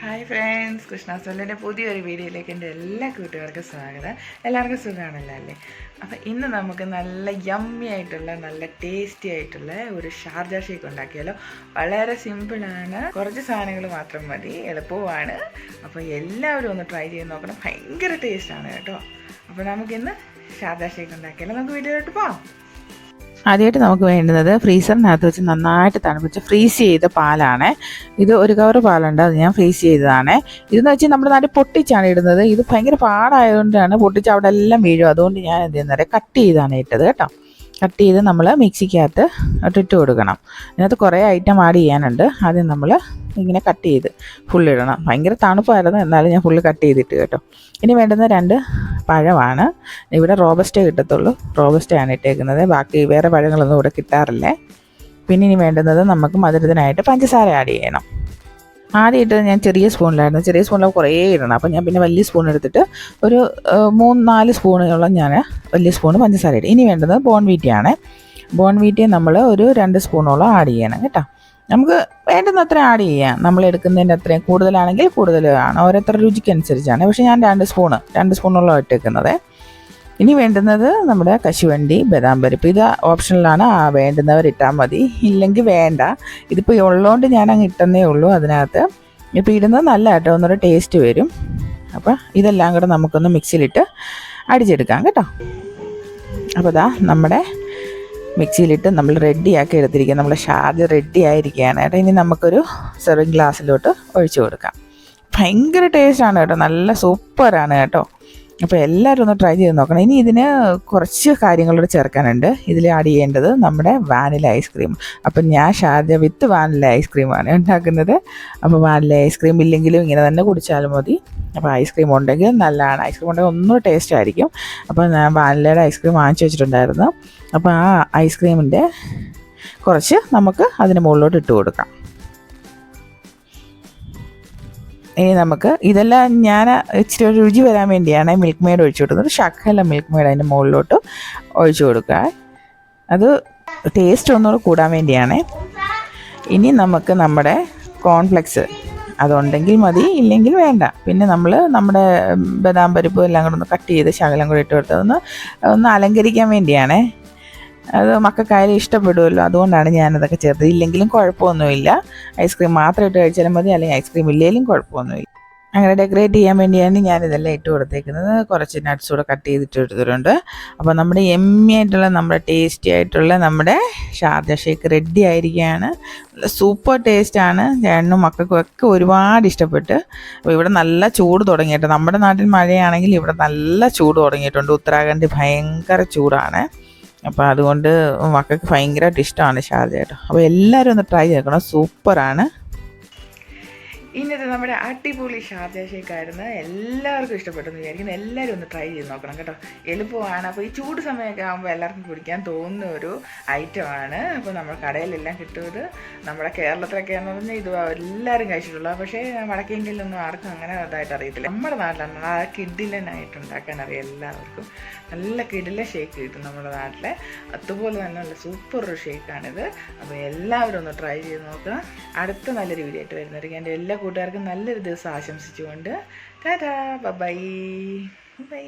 Hi friends കൃഷ്ണാസ്വലിന്റെ പുതിയൊരു വീഡിയോയിലേക്ക് എന്റെ എല്ലാ കൂട്ടുകാർക്കും സ്വാഗതം. എല്ലാവർക്കും സുഖമാണല്ലോ അല്ലേ? അപ്പോൾ ഇന്ന് നമുക്ക് നല്ല യമ്മി ആയിട്ടുള്ള നല്ല ടേസ്റ്റി ആയിട്ടുള്ള ഒരു ഷാർജ ഷേക്ക് ഉണ്ടാക്കിയാലോ? വളരെ സിമ്പിളാണ് കുറച്ച് സാധനങ്ങൾ മാത്രം മതി. എളുപ്പമാണ് അപ്പോൾ എല്ലാവരും ഒന്ന് ട്രൈ ചെയ്ത് നോക്കണം. ഭയങ്കര ടേസ്റ്റാണ് കേട്ടോ. അപ്പോൾ നമുക്കിന്ന് ഷാർജ ഷേക്ക് ഉണ്ടാക്കിയാലോ? നമുക്ക് വീഡിയോയിലോട്ട് പോകാം ആദ്യമായിട്ട് നമുക്ക് വേണ്ടുന്നത് ഫ്രീസറിനകത്ത് വെച്ച് നന്നായിട്ട് തണുപ്പിച്ച് ഫ്രീസ് ചെയ്ത പാലാണ്. ഇത് ഒരു കവർ പാലുണ്ട് അത് ഞാൻ ഫ്രീസ് ചെയ്തതാണ്. ഇതെന്ന് വെച്ചാൽ നമ്മുടെ നാട്ടിൽ പൊട്ടിച്ചാണ് ഇടുന്നത്. ഇത് ഭയങ്കര പാടായതുകൊണ്ടാണ് പൊട്ടിച്ച് അവിടെ എല്ലാം വീഴും. അതുകൊണ്ട് ഞാൻ എന്ത് ചെയ്യുന്നത്? കട്ട് ചെയ്താണ് ഇട്ടത് കേട്ടോ. കട്ട് ചെയ്ത് നമ്മൾ മിക്സിക്കകത്ത് ഇട്ടിട്ട് കൊടുക്കണം. ഇതിനകത്ത് കുറേ ഐറ്റം ആഡ് ചെയ്യാനുണ്ട്. ആദ്യം നമ്മൾ ഇങ്ങനെ കട്ട് ചെയ്ത് ഫുൾ ഇടണം. ഭയങ്കര തണുപ്പായിരുന്നു. എന്നാലും ഞാൻ ഫുള്ള് കട്ട് ചെയ്തിട്ട് കേട്ടോ. ഇനി വേണ്ടുന്ന രണ്ട് പഴമാണ്. ഇവിടെ റോബസ്റ്റേ കിട്ടത്തുള്ളൂ. റോബസ്റ്റയാണ് ഇട്ടേക്കുന്നത്. ബാക്കി വേറെ പഴങ്ങളൊന്നും ഇവിടെ കിട്ടാറില്ലേ. പിന്നെ ഇനി വേണ്ടുന്നത് നമുക്ക് മധുരത്തിനായിട്ട് പഞ്ചസാര ആഡ് ചെയ്യണം. ആദ്യം ഇട്ടത് ഞാൻ ചെറിയ സ്പൂണിലായിരുന്നു. ചെറിയ സ്പൂണിൽ കുറേ ഇടണം. അപ്പോൾ ഞാൻ പിന്നെ വലിയ സ്പൂൺ എടുത്തിട്ട് ഒരു മൂന്ന് നാല് സ്പൂണോളം ഞാൻ വലിയ സ്പൂൺ പഞ്ചസാര ഇടും. ഇനി വേണ്ടത് ബോൺവീറ്റയാണ് ബോൺവീറ്റയെ നമ്മൾ ഒരു രണ്ട് സ്പൂണോളം ആഡ് ചെയ്യണം കേട്ടോ. നമുക്ക് വേണ്ടുന്ന അത്ര ആഡ് ചെയ്യാം. നമ്മൾ എടുക്കുന്നതിന്റെ അത്രയും കൂടുതലാണെങ്കിൽ കൂടുതലാണ് ഓരോരുത്തരുടെ രുചിക്കനുസരിച്ചാണ് പക്ഷേ ഞാൻ രണ്ട് സ്പൂണ് രണ്ട് സ്പൂണോളം ഇട്ടേക്കുന്നത്. ഇനി വേണ്ടുന്നത് നമ്മുടെ കശുവണ്ടി ബദാം പരിപ്പ്. ഇത് ഓപ്ഷനിലാണ് ആ വേണ്ടുന്നവർ ഇട്ടാൽ മതി. ഇല്ലെങ്കിൽ വേണ്ട. ഇതിപ്പോൾ ഉള്ളതുകൊണ്ട് ഞാൻ അങ്ങ് ഇട്ടെന്നേ ഉള്ളൂ അതിനകത്ത്. ഇപ്പോൾ ഇടുന്നത് നല്ല കേട്ടോ. ഒന്നൊരു ടേസ്റ്റ് വരും. അപ്പോൾ ഇതെല്ലാം കൂടെ നമുക്കൊന്ന് മിക്സിയിലിട്ട് അടിച്ചെടുക്കാം കേട്ടോ. അപ്പോൾ ദാ നമ്മുടെ മിക്സിയിലിട്ട് നമ്മൾ റെഡിയാക്കി എടുത്തിരിക്കുക. നമ്മുടെ ഷാർജ് റെഡി ആയിരിക്കുകയാണ് കേട്ടോ. ഇനി നമുക്കൊരു സെർവിങ് ഗ്ലാസ്സിലോട്ട് ഒഴിച്ചു കൊടുക്കാം. ഭയങ്കര ടേസ്റ്റാണ് കേട്ടോ. നല്ല സൂപ്പറാണ് കേട്ടോ. അപ്പോൾ എല്ലാവരും ഒന്ന് ട്രൈ ചെയ്ത് നോക്കണം. ഇനി ഇതിന് കുറച്ച് കാര്യങ്ങളോട് ചേർക്കാനുണ്ട്. ഇതിൽ ആഡ് ചെയ്യേണ്ടത് നമ്മുടെ വാനില ഐസ്ക്രീം അപ്പം ഞാൻ ഷാർജ വിത്ത് വാനില ഐസ്ക്രീമാണ് ഉണ്ടാക്കുന്നത്. അപ്പോൾ വാനില ഐസ്ക്രീം ഇല്ലെങ്കിലും ഇങ്ങനെ തന്നെ കുടിച്ചാലും മതി. അപ്പോൾ ഐസ്ക്രീം ഉണ്ടെങ്കിൽ നല്ലതാണ്. ഐസ്ക്രീം ഉണ്ടെങ്കിൽ ഒന്നും ടേസ്റ്റ് ആയിരിക്കും. അപ്പോൾ ഞാൻ വാനിലയുടെ ഐസ്ക്രീം വാങ്ങിച്ചു വെച്ചിട്ടുണ്ടായിരുന്നു. അപ്പോൾ ആ ഐസ്ക്രീമിന്റെ കുറച്ച് നമുക്ക് അതിന് മുകളിലോട്ട് ഇട്ട് കൊടുക്കാം. ഇനി നമുക്ക് ഇതെല്ലാം ഞാൻ ഇച്ചിരി ഒരു രുചി വരാൻ വേണ്ടിയാണ് മിൽക്ക് മെയ്ഡ് ഒഴിച്ചു കൊടുക്കുന്നത്. ശക്കല മിൽക്ക് മെയ്ഡ് അതിന്റെ മുകളിലോട്ട് ഒഴിച്ചു കൊടുക്കുക. അത് ടേസ്റ്റ് ഒന്നുകൂടെ കൂടാൻ വേണ്ടിയാണ്. ഇനി നമുക്ക് നമ്മുടെ കോൺഫ്ലെക്സ് അതുണ്ടെങ്കിൽ മതി ഇല്ലെങ്കിൽ വേണ്ട. പിന്നെ നമ്മൾ നമ്മുടെ ബദാം പരിപ്പ് എല്ലാം കൂടെ ഒന്ന് കട്ട് ചെയ്ത് ശകലം കൂടി ഇട്ട് കൊടുത്തത് ഒന്ന് ഒന്ന് അലങ്കരിക്കാൻ വേണ്ടിയാണേ. അത് മക്കൾക്കായാലും ഇഷ്ടപ്പെടുമല്ലോ. അതുകൊണ്ടാണ് ഞാനതൊക്കെ ചേർത്തത്. ഇല്ലെങ്കിലും കുഴപ്പമൊന്നുമില്ല. ഐസ്ക്രീം മാത്രം ഇട്ട് കഴിച്ചാലും മതി. അല്ലെങ്കിൽ ഐസ്ക്രീം ഇല്ലെങ്കിലും കുഴപ്പമൊന്നുമില്ല. അങ്ങനെ ഡെക്കറേറ്റ് ചെയ്യാൻ വേണ്ടിയാണ് ഞാനിതെല്ലാം ഇട്ട് കൊടുത്തേക്കുന്നത്. കുറച്ച് നട്ട്സ് കൂടെ കട്ട് ചെയ്തിട്ട് എടുത്തിട്ടുണ്ട്. അപ്പോൾ നമ്മുടെ എമ്മി ആയിട്ടുള്ള നമ്മുടെ ടേസ്റ്റി ആയിട്ടുള്ള നമ്മുടെ ഷാർജ ഷേക്ക് റെഡി ആയിരിക്കുകയാണ്. സൂപ്പർ ടേസ്റ്റാണ് ചേട്ടനും മക്കൾക്കും ഒക്കെ ഒരുപാട് ഇഷ്ടപ്പെട്ട്. അപ്പോൾ ഇവിടെ നല്ല ചൂട് തുടങ്ങിയിട്ടുണ്ട്. നമ്മുടെ നാട്ടിൽ മഴയാണെങ്കിൽ ഇവിടെ നല്ല ചൂട് തുടങ്ങിയിട്ടുണ്ട്. ഉത്തരാഖണ്ഡ് ഭയങ്കര ചൂടാണ്. അപ്പോൾ അതുകൊണ്ട് മക്കൾക്ക് ഭയങ്കരമായിട്ട് ഇഷ്ടമാണ് ഷാർജ കേട്ടോ അപ്പോൾ എല്ലാവരും ഒന്ന് ട്രൈ ചെയ്യണം സൂപ്പറാണ് ഇന്നത്തെ നമ്മുടെ അടിപൊളി ഷാർജ ഷേക്കായിരുന്നു എല്ലാവർക്കും ഇഷ്ടപ്പെട്ടെന്ന് വിചാരിക്കുന്നു. എല്ലാവരും ഒന്ന് ട്രൈ ചെയ്ത് നോക്കണം കേട്ടോ. എളുപ്പമാണ്. അപ്പോൾ ഈ ചൂട് സമയമൊക്കെ ആകുമ്പോൾ എല്ലാവർക്കും കുടിക്കാൻ തോന്നുന്ന ഒരു ഐറ്റമാണ് അപ്പോൾ നമ്മൾ കടയിലെല്ലാം കിട്ടുന്നത് നമ്മുടെ കേരളത്തിലൊക്കെ എന്ന് പറഞ്ഞാൽ ഇത് എല്ലാവരും കഴിച്ചിട്ടുള്ള പക്ഷേ വടക്കേ ഇന്ത്യയിലൊന്നും ആർക്കും അങ്ങനെ അതായിട്ട് അറിയത്തില്ല. നമ്മുടെ നാട്ടിലാണ് ആ കിഡിലനായിട്ട് ഉണ്ടാക്കാൻ അറിയാം എല്ലാവർക്കും. നല്ല കിഡില ഷേക്ക് കിട്ടും നമ്മുടെ നാട്ടിലെ. അതുപോലെ തന്നെ നല്ല സൂപ്പർ ഒരു ഷേക്കാണിത് അപ്പോൾ എല്ലാവരും ഒന്ന് ട്രൈ ചെയ്ത് നോക്കുക അടുത്ത നല്ലൊരു വീഡിയോ ആയിട്ട് വരുന്നവർക്ക് എന്റെ എല്ലാ കൂട്ടുകാർക്കും നല്ലൊരു ദിവസം ആശംസിച്ചുകൊണ്ട് ടാറ്റാ ബൈ ബൈ